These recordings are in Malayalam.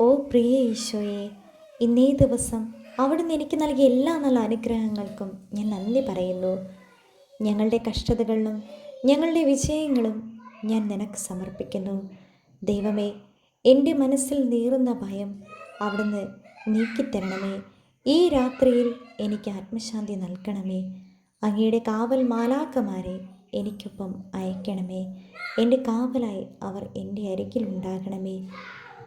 ഓ പ്രിയ ഈശോയെ ഇന്നേ ദിവസം അവിടുന്ന് എനിക്ക് നൽകിയ എല്ലാ നല്ല അനുഗ്രഹങ്ങൾക്കും ഞാൻ നന്ദി പറയുന്നു. ഞങ്ങളുടെ കഷ്ടതകളിലും ഞങ്ങളുടെ വിജയങ്ങളും ഞാൻ നിനക്ക് സമർപ്പിക്കുന്നു. ദൈവമേ എന്റെ മനസ്സിൽ നീറുന്ന ഭയം അവിടുന്ന് നീക്കിത്തരണമേ. ഈ രാത്രിയിൽ എനിക്ക് ആത്മശാന്തി നൽകണമേ. അങ്ങയുടെ കാവൽ മാലാക്കമാരെ എനിക്കൊപ്പം അയക്കണമേ. എന്റെ കാവലായി അവർ എന്റെ അരികിലുണ്ടാകണമേ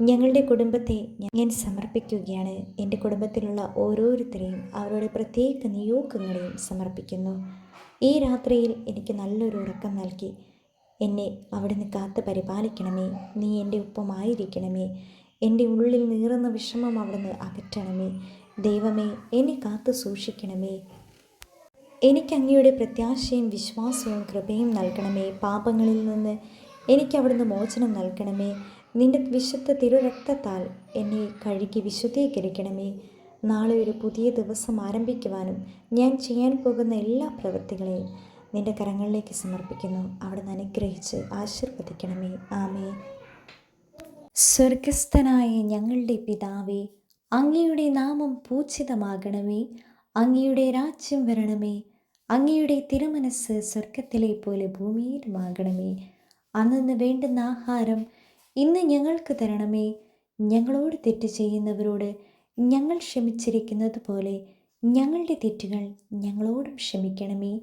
ഞങ്ങളുടെ കുടുംബത്തെ ഞാൻ സമർപ്പിക്കുകയാണ്. എന്റെ കുടുംബത്തിലുള്ള ഓരോരുത്തരെയും അവരുടെ പ്രത്യേക നിയോഗങ്ങളെയും സമർപ്പിക്കുന്നു. ഈ രാത്രിയിൽ എനിക്ക് നല്ലൊരു ഉറക്കം നൽകി. എന്നെ അവിടുന്ന് കാത്ത് പരിപാലിക്കണമേ. നീ എന്റെ ഒപ്പമായിരിക്കണമേ. എന്റെ ഉള്ളിൽ നീറുന്ന വിഷമം അവിടുന്ന് അകറ്റണമേ. ദൈവമേ എന്നെ കാത്തു സൂക്ഷിക്കണമേ. എനിക്ക് അങ്ങയുടെ പ്രത്യാശയും വിശ്വാസവും കൃപയും നൽകണമേ. പാപങ്ങളിൽ നിന്ന് എനിക്ക് അവിടുന്ന് മോചനം നൽകണമേ. നിന്റെ വിശുദ്ധ തിരുരക്തത്താൽ എന്നെ കഴുകി വിശുദ്ധീകരിക്കണമേ. നാളെ ഒരു പുതിയ ദിവസം ആരംഭിക്കുവാനും ഞാൻ ചെയ്യാൻ പോകുന്ന എല്ലാ പ്രവൃത്തികളെയും നിന്റെ കരങ്ങളിലേക്ക് സമർപ്പിക്കുന്നു. അവിടുന്ന് അനുഗ്രഹിച്ച് ആശീർവദിക്കണമേ. ആമേ സ്വർഗസ്ഥനായ ഞങ്ങളുടെ പിതാവേ അങ്ങയുടെ നാമം പൂജിതമാകണമേ. അങ്ങയുടെ രാജ്യം വരണമേ. അങ്ങയുടെ തിരുമനസ് സ്വർഗത്തിലെ പോലെ ഭൂമിയിലുമാകണമേ. അന്നു വേണ്ടുന്ന ആഹാരം ഇന്ന് ഞങ്ങൾക്ക് തരണമേ. ഞങ്ങളോട് തെറ്റ് ചെയ്യുന്നവരോട് ഞങ്ങൾ ക്ഷമിച്ചിരിക്കുന്നത് പോലെ ഞങ്ങളുടെ തെറ്റുകൾ ഞങ്ങളോടും ക്ഷമിക്കണമേ.